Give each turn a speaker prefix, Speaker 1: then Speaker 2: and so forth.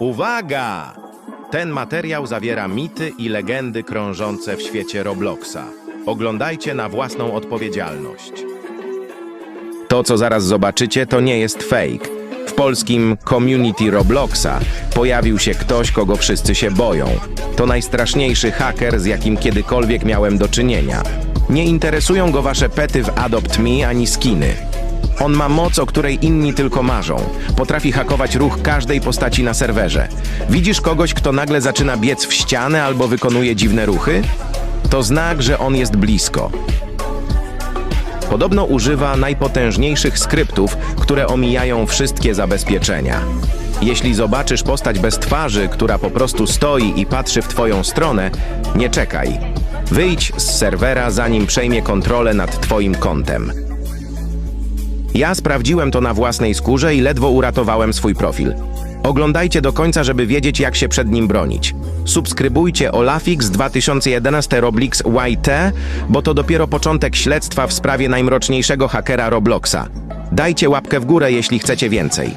Speaker 1: Uwaga! Ten materiał zawiera mity i legendy krążące w świecie Robloxa. Oglądajcie na własną odpowiedzialność. To, co zaraz zobaczycie, to nie jest fake. W polskim community Robloxa pojawił się ktoś, kogo wszyscy się boją. To najstraszniejszy haker, z jakim kiedykolwiek miałem do czynienia. Nie interesują go wasze pety w Adopt Me ani skiny. On ma moc, o której inni tylko marzą. Potrafi hakować ruch każdej postaci na serwerze. Widzisz kogoś, kto nagle zaczyna biec w ścianę albo wykonuje dziwne ruchy? To znak, że on jest blisko. Podobno używa najpotężniejszych skryptów, które omijają wszystkie zabezpieczenia. Jeśli zobaczysz postać bez twarzy, która po prostu stoi i patrzy w twoją stronę, nie czekaj. Wyjdź z serwera, zanim przejmie kontrolę nad twoim kontem. Ja sprawdziłem to na własnej skórze i ledwo uratowałem swój profil. Oglądajcie do końca, żeby wiedzieć, jak się przed nim bronić. Subskrybujcie Olafix 2011 Roblix YT, bo to dopiero początek śledztwa w sprawie najmroczniejszego hakera Robloxa. Dajcie łapkę w górę, jeśli chcecie więcej.